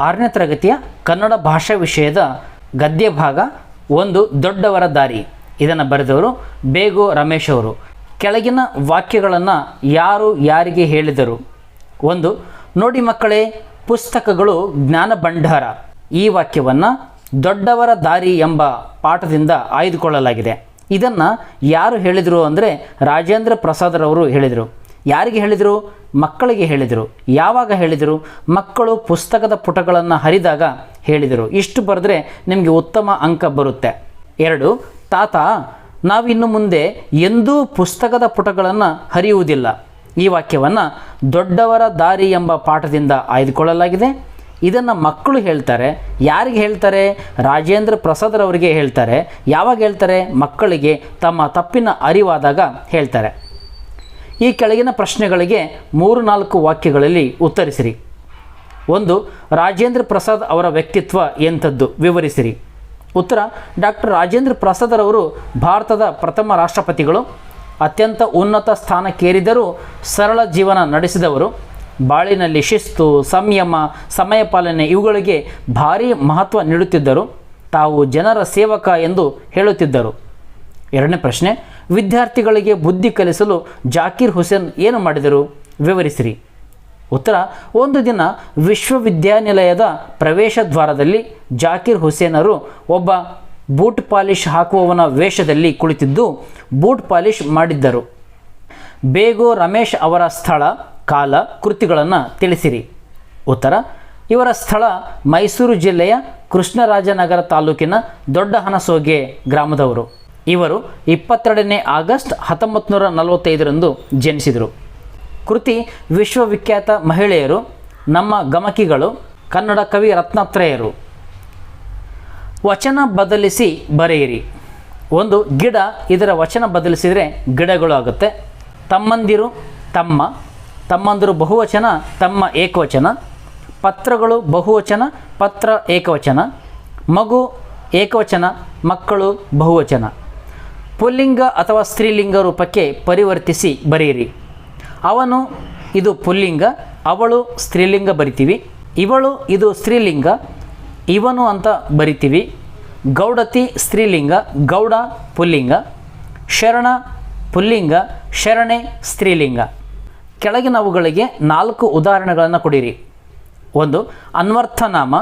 ಆರನೇ ತರಗತಿಯ ಕನ್ನಡ ಭಾಷಾ ವಿಷಯದ ಗದ್ಯ ಭಾಗ ಒಂದು ದೊಡ್ಡವರ ದಾರಿ. ಇದನ್ನು ಬರೆದವರು ಬೇಗೋ ರಮೇಶ್ ಅವರು. ಕೆಳಗಿನ ವಾಕ್ಯಗಳನ್ನು ಯಾರು ಯಾರಿಗೆ ಹೇಳಿದರು? ಒಂದು, ನೋಡಿ ಮಕ್ಕಳೇ, ಪುಸ್ತಕಗಳು ಜ್ಞಾನ ಭಂಡಾರ. ಈ ವಾಕ್ಯವನ್ನು ದೊಡ್ಡವರ ದಾರಿ ಎಂಬ ಪಾಠದಿಂದ ಆಯ್ದುಕೊಳ್ಳಲಾಗಿದೆ. ಇದನ್ನು ಯಾರು ಹೇಳಿದರು ಅಂದರೆ ರಾಜೇಂದ್ರ ಪ್ರಸಾದರವರು ಹೇಳಿದರು. ಯಾರಿಗೆ ಹೇಳಿದರು? ಮಕ್ಕಳಿಗೆ ಹೇಳಿದರು. ಯಾವಾಗ ಹೇಳಿದರು? ಮಕ್ಕಳು ಪುಸ್ತಕದ ಪುಟಗಳನ್ನು ಹರಿದಾಗ ಹೇಳಿದರು. ಇಷ್ಟು ಬರೆದ್ರೆ ನಿಮಗೆ ಉತ್ತಮ ಅಂಕ ಬರುತ್ತೆ. ಎರಡು, ತಾತ, ನಾವಿನ್ನು ಮುಂದೆ ಎಂದೂ ಪುಸ್ತಕದ ಪುಟಗಳನ್ನು ಹರಿಯುವುದಿಲ್ಲ. ಈ ವಾಕ್ಯವನ್ನು ದೊಡ್ಡವರ ದಾರಿ ಎಂಬ ಪಾಠದಿಂದ ಆಯ್ದುಕೊಳ್ಳಲಾಗಿದೆ. ಇದನ್ನು ಮಕ್ಕಳು ಹೇಳ್ತಾರೆ. ಯಾರಿಗೆ ಹೇಳ್ತಾರೆ? ರಾಜೇಂದ್ರ ಪ್ರಸಾದ್ರವರಿಗೆ ಹೇಳ್ತಾರೆ. ಯಾವಾಗ ಹೇಳ್ತಾರೆ? ಮಕ್ಕಳಿಗೆ ತಮ್ಮ ತಪ್ಪಿನ ಅರಿವಾದಾಗ ಹೇಳ್ತಾರೆ. ಈ ಕೆಳಗಿನ ಪ್ರಶ್ನೆಗಳಿಗೆ ಮೂರು ನಾಲ್ಕು ವಾಕ್ಯಗಳಲ್ಲಿ ಉತ್ತರಿಸಿರಿ. ಒಂದು, ರಾಜೇಂದ್ರ ಪ್ರಸಾದ್ ಅವರ ವ್ಯಕ್ತಿತ್ವ ಎಂಥದ್ದು? ವಿವರಿಸಿರಿ. ಉತ್ತರ, ಡಾಕ್ಟರ್ ರಾಜೇಂದ್ರ ಪ್ರಸಾದರವರು ಭಾರತದ ಪ್ರಥಮ ರಾಷ್ಟ್ರಪತಿಗಳು, ಅತ್ಯಂತ ಉನ್ನತ ಸ್ಥಾನಕ್ಕೇರಿದರೂ ಸರಳ ಜೀವನ ನಡೆಸಿದವರು, ಬಾಳಿನಲ್ಲಿ ಶಿಸ್ತು, ಸಂಯಮ, ಸಮಯ ಪಾಲನೆ ಇವುಗಳಿಗೆ ಭಾರೀ ಮಹತ್ವ ನೀಡುತ್ತಿದ್ದರು, ತಾವು ಜನರ ಸೇವಕ ಎಂದು ಹೇಳುತ್ತಿದ್ದರು. ಎರಡನೇ ಪ್ರಶ್ನೆ, ವಿದ್ಯಾರ್ಥಿಗಳಿಗೆ ಬುದ್ಧಿ ಕಲಿಸಲು ಜಾಕೀರ್ ಹುಸೇನ್ ಏನು ಮಾಡಿದರು? ವಿವರಿಸಿರಿ. ಉತ್ತರ, ಒಂದು ದಿನ ವಿಶ್ವವಿದ್ಯಾನಿಲಯದ ಪ್ರವೇಶ ದ್ವಾರದಲ್ಲಿ ಜಾಕೀರ್ ಹುಸೇನರು ಒಬ್ಬ ಬೂಟ್ ಪಾಲಿಶ್ ಹಾಕುವವನ ವೇಷದಲ್ಲಿ ಕುಳಿತಿದ್ದು, ಬೂಟ್ ಪಾಲಿಷ್ ಮಾಡಿದ್ದರು. ಬೇಗೋ ರಮೇಶ್ ಅವರ ಸ್ಥಳ, ಕಾಲ, ಕೃತಿಗಳನ್ನು ತಿಳಿಸಿರಿ. ಉತ್ತರ, ಇವರ ಸ್ಥಳ ಮೈಸೂರು ಜಿಲ್ಲೆಯ ಕೃಷ್ಣರಾಜನಗರ ತಾಲೂಕಿನ ದೊಡ್ಡ ಹನಸೋಗೆ ಗ್ರಾಮದವರು. ಇವರು ಇಪ್ಪತ್ತೆರಡನೇ ಆಗಸ್ಟ್ ಹತ್ತೊಂಬತ್ತು ನೂರ ನಲವತ್ತೈದರಂದು ಜನಿಸಿದರು. ಕೃತಿ ವಿಶ್ವವಿಖ್ಯಾತ ಮಹಿಳೆಯರು, ನಮ್ಮ ಗಮಕಿಗಳು, ಕನ್ನಡ ಕವಿ ರತ್ನತ್ರೇಯರು. ವಚನ ಬದಲಿಸಿ ಬರೆಯಿರಿ. ಒಂದು ಗಿಡ ಇದರ ವಚನ ಬದಲಿಸಿದರೆ ಗಿಡಗಳು ಆಗುತ್ತೆ. ತಮ್ಮಂದಿರು ತಮ್ಮ, ತಮ್ಮಂದಿರು ಬಹುವಚನ, ತಮ್ಮ ಏಕವಚನ. ಪತ್ರಗಳು ಬಹುವಚನ, ಪತ್ರ ಏಕವಚನ. ಮಗು ಏಕವಚನ, ಮಕ್ಕಳು ಬಹುವಚನ. ಪುಲ್ಲಿಂಗ ಅಥವಾ ಸ್ತ್ರೀಲಿಂಗ ರೂಪಕ್ಕೆ ಪರಿವರ್ತಿಸಿ ಬರೆಯಿರಿ. ಅವನು, ಇದು ಪುಲ್ಲಿಂಗ, ಅವಳು ಸ್ತ್ರೀಲಿಂಗ ಬರಿತೀವಿ. ಇವಳು, ಇದು ಸ್ತ್ರೀಲಿಂಗ, ಇವನು ಅಂತ ಬರಿತೀವಿ. ಗೌಡತಿ, ಸ್ತ್ರೀಲಿಂಗ, ಗೌಡ, ಪುಲ್ಲಿಂಗ. ಶರಣ, ಪುಲ್ಲಿಂಗ, ಶರಣೆ, ಸ್ತ್ರೀಲಿಂಗ. ಕೆಳಗಿನವುಗಳಿಗೆ ನಾಲ್ಕು ಉದಾಹರಣೆಗಳನ್ನು ಕೊಡಿರಿ. ಒಂದು, ಅನ್ವರ್ಥನಾಮ,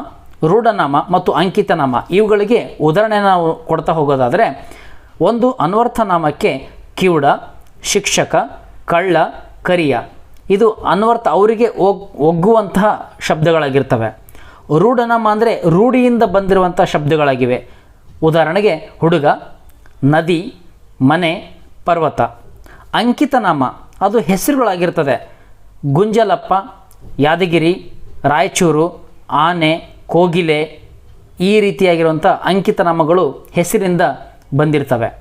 ರೂಢನಾಮ ಮತ್ತು ಅಂಕಿತನಾಮ. ಇವುಗಳಿಗೆ ಉದಾಹರಣೆ ನಾವು ಕೊಡ್ತಾ ಹೋಗೋದಾದರೆ ಒಂದು ಅನ್ವರ್ಥನಾಮಕ್ಕೆ ಕಿವುಡ, ಶಿಕ್ಷಕ, ಕಳ್ಳ, ಕರಿಯ. ಇದು ಅನ್ವರ್ಥ ಅವರಿಗೆ ಒಗ್, ಒಗ್ಗುವಂತಹ ಶಬ್ದಗಳಾಗಿರ್ತವೆ. ರೂಢನಾಮ ಅಂದರೆ ರೂಢಿಯಿಂದ ಬಂದಿರುವಂಥ ಶಬ್ದಗಳಾಗಿವೆ. ಉದಾಹರಣೆಗೆ ಹುಡುಗ, ನದಿ, ಮನೆ, ಪರ್ವತ. ಅಂಕಿತನಾಮ ಅದು ಹೆಸರುಗಳಾಗಿರ್ತದೆ. ಗುಂಜಲಪ್ಪ, ಯಾದಗಿರಿ, ರಾಯಚೂರು, ಆನೆ, ಕೋಗಿಲೆ ಈ ರೀತಿಯಾಗಿರುವಂಥ ಅಂಕಿತನಾಮಗಳು ಹೆಸರಿಂದ ಬಂದಿರ್ತವೆ.